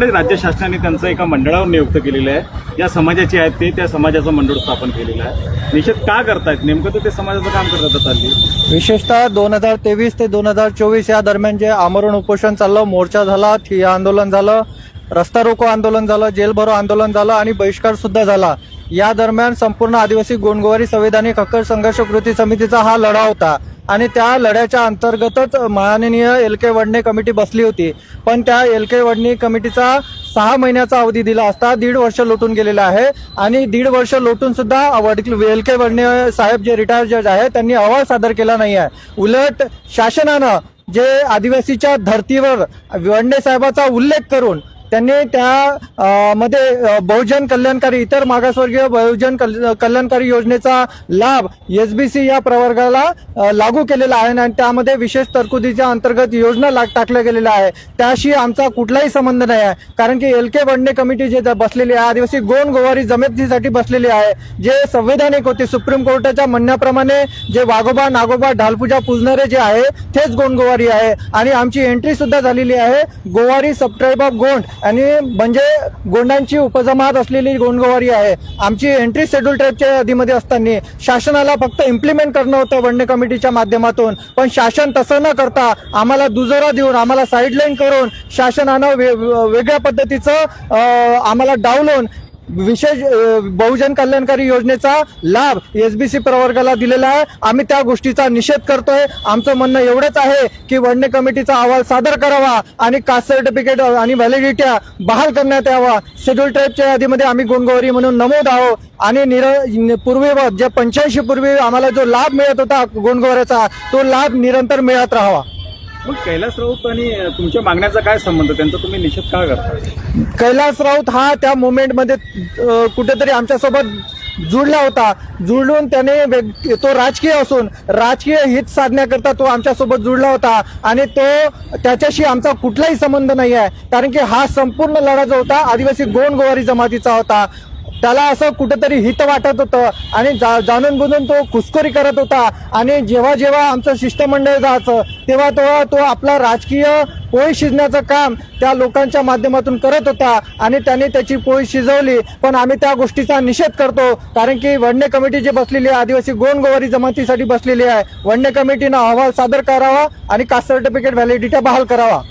राज्य शासनाने त्यांचं एका मंडळावर नियुक्त केलेलं आहे. या समाजाचे आहेत ते त्या समाजाचं मंडळ स्थापन केलेलं आहे. निषेध का करतायत? नेमकं तर ते समाजाचं काम करतात चालली. विशेषतः दोन हजार तेवीस ते दोन हजार चोवीस या दरम्यान जे आमरण उपोषण चाललं मोर्चा झाला ठिय्या आंदोलन झालं रस्ता रोको आंदोलन झालं जेलभरो आंदोलन झालं आणि बहिष्कार सुद्धा झाला. या दरम्यान संपूर्ण आदिवासी गोंडगोवारी संविधानिक हक्क संघर्ष कृती समितीचा हा लढा होता. आणि त्या लढ्याच्या अंतर्गतच माननीय एल के वडणे कमिटी बसली होती. पण त्या एल के वडणे कमिटीचा सहा महिन्याचा अवधी दिला असता दीड वर्ष लोटून गेलेला आहे. आणि दीड वर्ष लोटून सुद्धा एल के वडणे साहेब जे रिटायर जज आहे त्यांनी अहवाल सादर केला नाही आहे उलट शासनानं जे आदिवासीच्या धर्तीवर वडणे साहेबाचा उल्लेख करून त्यांनी त्या मध्ये बहुजन कल्याणकारी इतर मागासवर्गीय बहुजन कल- कल्याणकारी योजनेचा लाभ एस बी सी या प्रवर्गाला लागू केलेला आहे आणि त्यामध्ये विशेष तरतुदीच्या अंतर्गत योजना लाग टाकल्या गेलेल्या आहे. त्याशी आमचा कुठलाही संबंध नाही आहे. कारण की एल के बंडे कमिटी जे ज- बसलेली आहे आदिवासी गोंड गोवारी जमेतीसाठी बसलेली आहे जे संवैधानिक होते. सुप्रीम कोर्टाच्या म्हणण्याप्रमाणे जे वाघोबा नागोबा ढालपूजा पूजणारे जे आहे तेच गोंड गोवारी आहे. आणि आमची एंट्री सुद्धा झालेली आहे गोवारी सबट्राईब ऑफ गोंड आणि म्हणजे गोंडांची उपजमात असलेली गोंडगवारी आहे. आमची एंट्री शेड्यूल ट्राईबच्या यादीमध्ये असताना शासनाला फक्त इम्प्लिमेंट करणं होतं वडणे कमिटीच्या माध्यमातून. पण शासन तसं न करता आम्हाला दुजोरा देऊन आम्हाला साईडलाईन करून शासनानं वेगळ्या पद्धतीचं आम्हाला डावलून विशेष बहुजन कल्याणकारी योजनेचा लाभ एसबीसी प्रवर्गाला दिलेला आहे. आम्ही त्या गोष्टीचा निषेध करतोय. आमचं म्हणणं एवढंच आहे की वडणे कमिटीचा अहवाल सादर करावा आणि कास्ट सर्टिफिकेट आणि व्हॅलिडिट्या बहाल करण्यात यावा. शेड्यूल ट्राईबच्या यादीमध्ये आम्ही गुणगौरी म्हणून नमूद आहोत. आणि निर पूर्वी जे पंच्याऐंशी पूर्वी आम्हाला जो लाभ मिळत होता गुणगौऱ्याचा तो लाभ निरंतर मिळत राहावा. मग कैलास राऊत आणि तुमच्या मागण्याचा काय संबंध? त्यांचा तुम्ही निषेध का करता? कैलास राऊत हा त्या मुवमेंटमध्ये कुठेतरी आमच्यासोबत जुळला होता. जुळून त्याने तो राजकीय असून राजकीय हित साधण्याकरता तो आमच्यासोबत जुळला होता. आणि तो त्याच्याशी आमचा कुठलाही संबंध नाही आहे कारण की हा संपूर्ण लढा जो होता आदिवासी गोंड गोवारी जमातीचा होता. त्याला असं कुठेतरी हित वाटत होतं आणि जा- जाणून बुजून तो खुसखोरी करत होता. आणि जेव्हा जेव्हा आमचं शिष्टमंडळ जायचं तेव्हा तो तो आपला राजकीय पोळी शिजण्याचं काम त्या लोकांच्या माध्यमातून करत होता आणि त्याने त्याची पोळी शिजवली. पण आम्ही त्या गोष्टीचा निषेध करतो कारण की वडणे कमिटी जी बसलेली आहे आदिवासी गोंडगोवारी जमातीसाठी बसलेली आहे. वडणे कमिटीनं अहवाल सादर करावा आणि कास्ट सर्टिफिकेट व्हॅलिडिटी बहाल करावा.